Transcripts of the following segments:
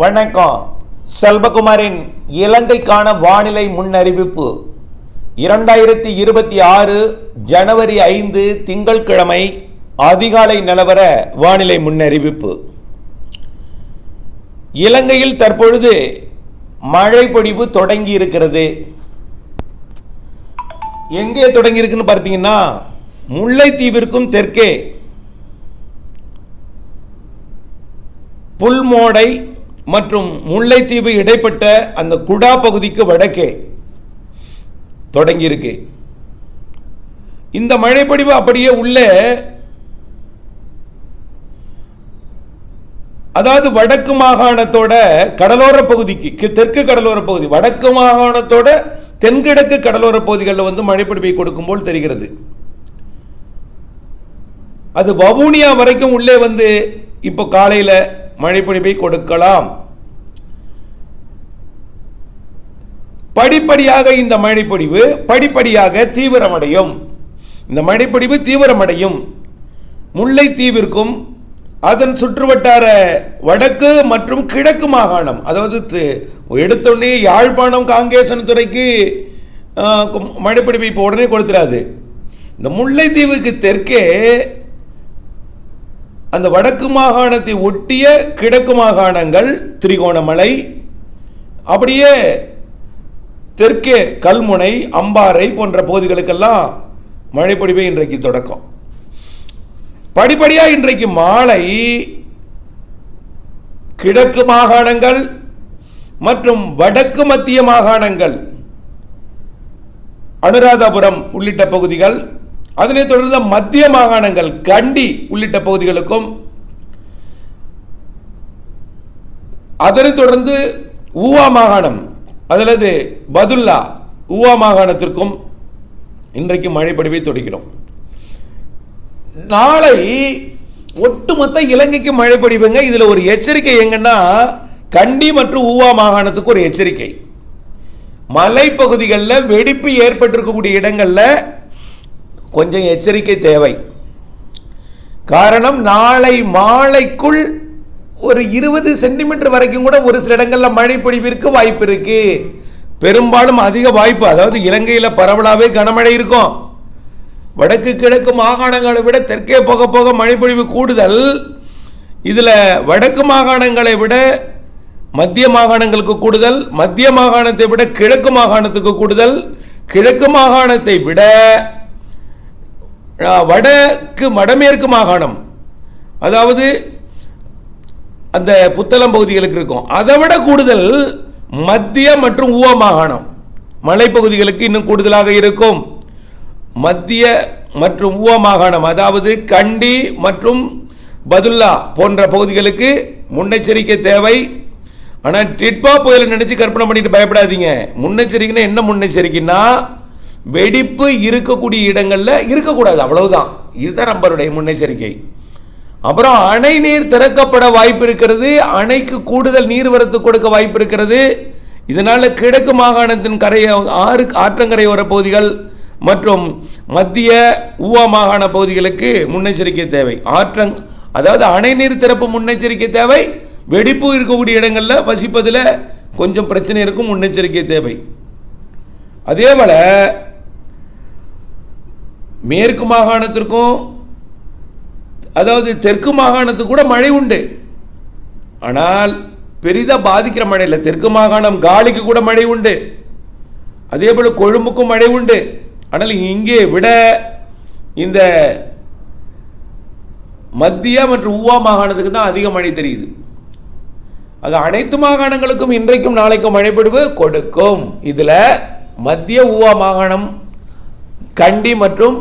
வணக்கம். செல்வகுமாரின் இலங்கைக்கான வானிலை முன்னறிவிப்பு. இரண்டாயிரத்தி இருபத்தி ஆறு ஜனவரி ஐந்து திங்கள்கிழமை அதிகாலை நிலவர வானிலை முன்னறிவிப்பு. இலங்கையில் தற்பொழுது மழை பொழிவு தொடங்கி இருக்கிறது. எங்கே தொடங்கி இருக்குன்னு பார்த்தீங்கன்னா முல்லைத்தீவிற்கும் தெற்கே. புல்மோடை மற்றும் முல்லைத்தீவு இடைப்பட்ட அந்த குடா பகுதிக்கு வடக்கே தொடங்கியிருக்கு. இந்த மழைப்படிவு அப்படியே உள்ளே அதாவது வடக்கு மாகாணத்தோட கடலோர பகுதிக்கு தெற்கு கடலோர பகுதி வடக்கு மாகாணத்தோட தென்கிழக்கு கடலோர பகுதிகளில் வந்து மழைப்பிடிப்பை கொடுக்கும் போல் தெரிகிறது. அது வவுனியா வரைக்கும் உள்ளே வந்து இப்போ காலையில் மழைப்பொழிவை கொடுக்கலாம். படிப்படியாக இந்த மழைப்பொழிவு படிப்படியாக தீவிரமடையும். இந்த மழைப்பொழிவு தீவிரமடையும். முல்லைத்தீவிற்கும் அதன் சுற்றுவட்டார வடக்கு மற்றும் கிழக்கு மாகாணம் அதாவது எடுத்தோடனே யாழ்ப்பாணம் காங்கேசன் துறைக்கு மழைப்பிடிப்பு இப்போ உடனே கொடுத்துடாது இந்த முல்லைத்தீவுக்கு தெற்கே அந்த வடக்கு மாகாணத்தை ஒட்டிய கிழக்கு மாகாணங்கள் திரிகோணமலை அப்படியே தெற்கே கல்முனை அம்பாறை போன்ற பகுதிகளுக்கெல்லாம் மழைப்பொழிவே இன்றைக்கு தொடக்கம். படிப்படியாக இன்றைக்கு மாலை கிழக்கு மாகாணங்கள் மற்றும் வடக்கு மத்திய மாகாணங்கள் அனுராதபுரம் உள்ளிட்ட பகுதிகள் அதனைத் தொடர்ந்து மத்திய மாகாணங்கள் கண்டி உள்ளிட்ட பகுதிகளுக்கும் அதனைத் தொடர்ந்து ஊவா மாகாணம் அதாவது பதுல்லா ஊவா மாகாணத்திற்கும் இன்றைக்கு மழைப்படிவை தொடக்கிறோம். நாளை ஒட்டுமொத்த இலங்கைக்கு மழை பொழிவுங்க. இதுல ஒரு எச்சரிக்கை எங்கன்னா கண்டி மற்றும் ஊவா மாகாணத்துக்கு ஒரு எச்சரிக்கை. மலைப்பகுதிகளில் வெடிப்பு ஏற்பட்டிருக்கக்கூடிய இடங்களில் கொஞ்சம் எச்சரிக்கை தேவை. காரணம் நாளை மாலைக்குள் ஒரு இருபது சென்டிமீட்டர் வரைக்கும் கூட ஒரு சில இடங்களில் மழை பொழிவிற்கு வாய்ப்பு இருக்கு. பெரும்பாலும் அதிக வாய்ப்பு அதாவது இலங்கையில் பரவலாகவே கனமழை இருக்கும். வடக்கு கிழக்கு மாகாணங்களை விட தெற்கே போக போக மழைப்பொழிவு கூடுதல். இதில் வடக்கு மாகாணங்களை விட மத்திய மாகாணங்களுக்கு கூடுதல் மத்திய மாகாணத்தை விட கிழக்கு மாகாணத்துக்கு கூடுதல். கிழக்கு மாகாணத்தை விட வடக்கு வடமேற்கு மாகாணம். அதாவது அந்த புத்தளம் பகுதிகளுக்கு இருக்கும். அதை விட கூடுதல் மத்திய மற்றும் ஊவ மாகாணம். மலைப்பகுதிகளுக்கு இன்னும் கூடுதலாக இருக்கும். மத்திய மற்றும் ஊவ மாகாணம் அதாவது கண்டி மற்றும் பதுல்லா போன்ற பகுதிகளுக்கு முன்னெச்சரிக்கை தேவை. ஆனால் டிட்பா புயலை நினைச்சு கற்பனை பண்ணிட்டு பயப்படாதீங்க. முன்னெச்சரிக்கைன்னா என்ன முன்னெச்சரிக்கைன்னா வெடிப்பு இருக்கக்கூடிய இடங்களில் இருக்கக்கூடாது அவ்வளவுதான். இதுதான் நம்மளுடைய முன்னெச்சரிக்கை. அப்புறம் அணை நீர் திறக்கப்பட வாய்ப்பு இருக்கிறது அணைக்கு கூடுதல் நீர்வரத்து கொடுக்க வாய்ப்பு இருக்கிறது. இதனால் கிழக்கு மாகாணத்தின் கரை ஆறு ஆற்றங்கரையோர பகுதிகள் மற்றும் மத்திய ஊவா மாகாண பகுதிகளுக்கு முன்னெச்சரிக்கை தேவை. ஆற்றங் அதாவது அணை நீர் திறப்பு முன்னெச்சரிக்கை தேவை. வெடிப்பு இருக்கக்கூடிய இடங்களில் வசிப்பதில் கொஞ்சம் பிரச்சனை இருக்கும் முன்னெச்சரிக்கை தேவை. அதே போல் மேற்கு மாகாணத்திற்கும் அதாவது தெற்கு மாகாணத்துக்கு கூட மழை உண்டு. ஆனால் பெரிதாக பாதிக்கிற மழை இல்லை. தெற்கு மாகாணம் காலிக்கு கூட மழை உண்டு. அதே போல் கொழும்புக்கும் மழை உண்டு. ஆனால் இங்கே விட இந்த மத்திய மற்றும் ஊவா மாகாணத்துக்கு தான் அதிக மழை தெரியுது. அது அனைத்து மாகாணங்களுக்கும் இன்றைக்கும் நாளைக்கும் மழைப்பொழிவு கொடுக்கும். இதில் மத்திய ஊவா மாகாணம் கண்டி மற்றும்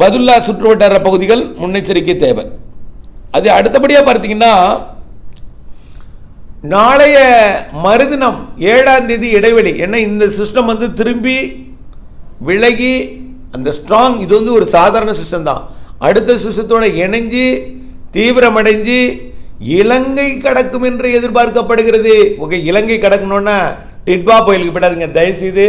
பதுல்லா சுற்றுவட்டார பகுதிகள் முன்னெச்சரிக்கை தேவை. அது அடுத்தபடியாக பார்த்தீங்கன்னா நாளைய மறுதினம் ஏழாம் தேதி இடைவெளி. ஏன்னா இந்த சிஸ்டம் வந்து திரும்பி விலகி அந்த ஸ்ட்ராங் இது வந்து ஒரு சாதாரண சிஸ்டம் தான். அடுத்த சிஸ்டத்தோட இணைஞ்சு தீவிரமடைஞ்சு இலங்கை கடக்கும் என்று எதிர்பார்க்கப்படுகிறது. ஓகே இலங்கை கடக்கணும்னா டிட்பா புயலுக்கு போயிடாதுங்க. தயவுசெய்து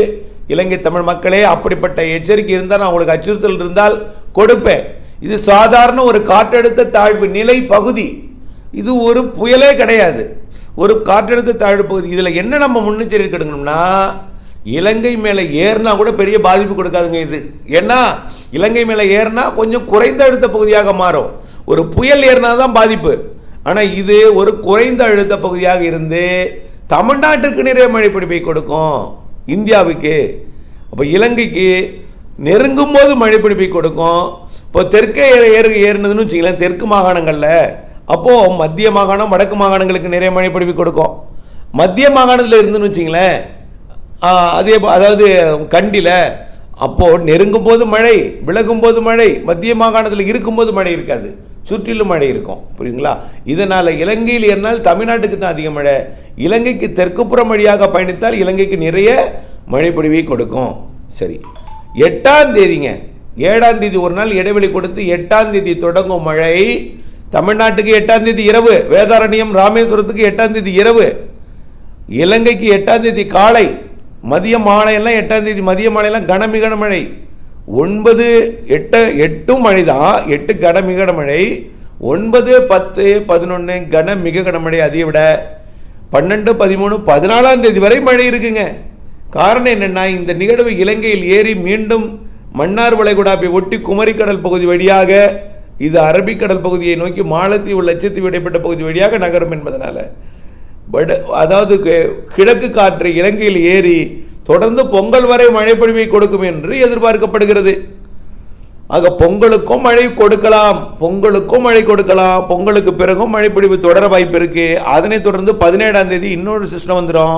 இலங்கை தமிழ் மக்களே அப்படிப்பட்ட எச்சரிக்கை இருந்தால் நான் உங்களுக்கு அச்சுறுத்தல் இருந்தால் கொடுப்பேன். இது சாதாரண ஒரு காற்றழுத்த தாழ்வு நிலை பகுதி. இது ஒரு புயலே கிடையாது. ஒரு காற்றழுத்த தாழ்வு பகுதி. இதில் என்ன நம்ம முன்னெச்சரிக்கை எடுக்கணும்னா இலங்கை மேலே ஏறினா கூட பெரிய பாதிப்பு கொடுக்காதுங்க இது. ஏன்னா இலங்கை மேலே ஏறினா கொஞ்சம் குறைந்த அழுத்த பகுதியாக மாறும். ஒரு புயல் ஏறினா தான் பாதிப்பு. ஆனால் இது ஒரு குறைந்த அழுத்த பகுதியாக இருந்து தமிழ்நாட்டிற்கு நிறைய மழை பிடிப்பை கொடுக்கும். இந்தியாவுக்கு அப்போ இலங்கைக்கு நெருங்கும் போது மழை பிடிப்பி கொடுக்கும். இப்போ தெற்கே ஏறு ஏறு ஏறினதுன்னு வச்சுங்களேன் தெற்கு மாகாணங்களில் அப்போது மத்திய மாகாணம் வடக்கு மாகாணங்களுக்கு நிறைய மழை பிடிப்பி கொடுக்கும். மத்திய மாகாணத்தில் இருந்துன்னு வச்சிங்களேன் அதே அதாவது கண்டியில் அப்போது நெருங்கும் போது மழை விலகும் போது மழை மத்திய மாகாணத்தில் இருக்கும்போது மழை இருக்காது. சுற்றிலும் மழை இருக்கும். புரியுதுங்களா? இதனால் இலங்கையில் என்னால் தமிழ்நாட்டுக்கு தான் அதிக மழை. இலங்கைக்கு தெற்குப்புறம் வழியாக பயணித்தால் இலங்கைக்கு நிறைய மழைப்பொழிவை கொடுக்கும். சரி. எட்டாம் தேதிங்க. ஏழாம் தேதி ஒரு நாள் இடைவெளி கொடுத்து எட்டாம் தேதி தொடங்கும் மழை. தமிழ்நாட்டுக்கு எட்டாம் தேதி இரவு. வேதாரண்யம் ராமேஸ்வரத்துக்கு எட்டாம் தேதி இரவு. இலங்கைக்கு எட்டாம் தேதி காலை. மதிய மாலையெல்லாம் எட்டாம் தேதி மதிய மாலையெல்லாம் கனமிகன மழை. ஒன்பது எட்ட எட்டும் மழை தான் எட்டு கனமிக மழை. ஒன்பது பத்து பதினொன்று கன மிக கனமழை அதை விட பன்னெண்டு பதிமூணு பதினாலாம் தேதி வரை மழை இருக்குங்க. காரணம் என்னென்னா இந்த நிகழ்வு இலங்கையில் ஏறி மீண்டும் மன்னார் வளைகுடாப்பை ஒட்டி குமரிக்கடல் பகுதி வழியாக இது அரபிக்கடல் பகுதியை நோக்கி மாலத்தீவு லட்சத்தீவு இடைப்பட்ட பகுதி வழியாக நகரும் என்பதனால். வட அதாவது கிழக்கு காற்று இலங்கையில் ஏறி தொடர்ந்து பொங்கல் வரை மழைப்பொழிவை கொடுக்கும் என்று எதிர்பார்க்கப்படுகிறது. ஆக பொங்கலுக்கும் மழை கொடுக்கலாம் பொங்கலுக்கும் மழை கொடுக்கலாம் பொங்கலுக்கு பிறகும் மழைப்பொழிவு தொடர வாய்ப்பு இருக்கு. அதனைத் தொடர்ந்து பதினேழாம் தேதி இன்னொரு சிஸ்டம் வந்துடும்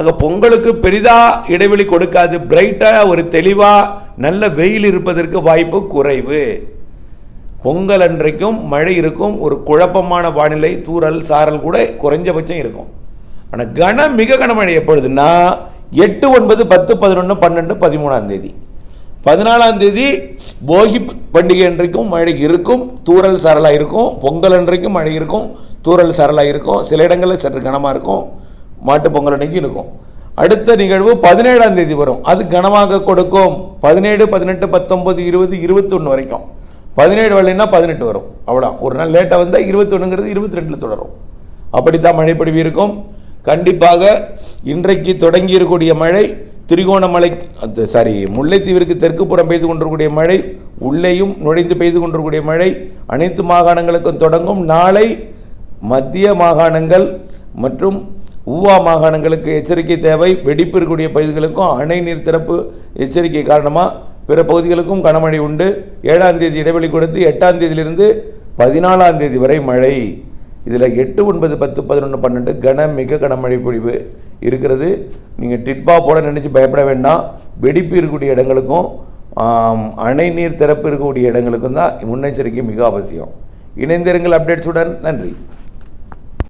ஆக பொங்கலுக்கு பெரிதாக இடைவெளி கொடுக்காது பிரைட்டாக ஒரு தெளிவாக நல்ல வெயில் இருப்பதற்கு வாய்ப்பு குறைவு. பொங்கல் அன்றைக்கும் மழை இருக்கும் ஒரு குழப்பமான வானிலை தூறல் சாரல் கூட குறைஞ்சபட்சம் இருக்கும். ஆனால் கன மிக கனமழை எப்பொழுதுன்னா எட்டு ஒன்பது பத்து பதினொன்று பன்னெண்டு பதிமூணாம் தேதி. பதினாலாம் தேதி போகி பண்டிகை அன்றைக்கும் மழை இருக்கும் தூரல் சரலாக இருக்கும் பொங்கல் அன்றைக்கும் மழை இருக்கும் தூறல் சரலாக இருக்கும் சில இடங்களில் சற்று கனமாக இருக்கும் மாட்டுப் பொங்கல் அன்றைக்கும் இருக்கும். அடுத்த நிகழ்வு பதினேழாம் தேதி வரும். அது கனமாக கொடுக்கும். பதினேழு பதினெட்டு பத்தொம்பது இருபது இருபத்தொன்று வரைக்கும். பதினேழு வரலைன்னா பதினெட்டு வரும். அவ்வளோ ஒரு நாள் லேட்டாக வந்தால் இருபத்தொன்னுங்கிறது இருபத்தி ரெண்டில் தொடரும். அப்படித்தான் மழைப்பொழிவு இருக்கும். கண்டிப்பாக இன்றைக்கு தொடங்கி இருக்கக்கூடிய மழை திரிகோணமலை சாரி முல்லைத்தீவிற்கு தெற்கு புறம் பெய்து கொண்டிருக்கக்கூடிய மழை உள்ளேயும் நுழைந்து பெய்து கொண்டிருக்கக்கூடிய மழை அனைத்து மாகாணங்களுக்கும் தொடங்கும். நாளை மத்திய மாகாணங்கள் மற்றும் ஊவா மாகாணங்களுக்கு எச்சரிக்கை தேவை. வெடிப்பு இருக்கக்கூடிய பகுதிகளுக்கும் அணை நீர் திறப்பு எச்சரிக்கை காரணமாக பிற பகுதிகளுக்கும் கனமழை உண்டு. ஏழாம் தேதி இடைவெளி கொடுத்து எட்டாம் தேதியிலிருந்து பதினாலாம் தேதி வரை மழை. இதில் எட்டு ஒன்பது பத்து பதினொன்று பன்னெண்டு கன மிக கனமழை பொழிவு இருக்கிறது. நீங்கள் டிட்பா போல நினச்சி பயப்பட வேண்டாம். வெடிப்பு இருக்கக்கூடிய இடங்களுக்கும் அணை நீர் திறப்பு இருக்கக்கூடிய இடங்களுக்கும் தான் முன்னெச்சரிக்கை மிக அவசியம். இணைந்திருங்கள் அப்டேட்ஸுடன் நன்றி.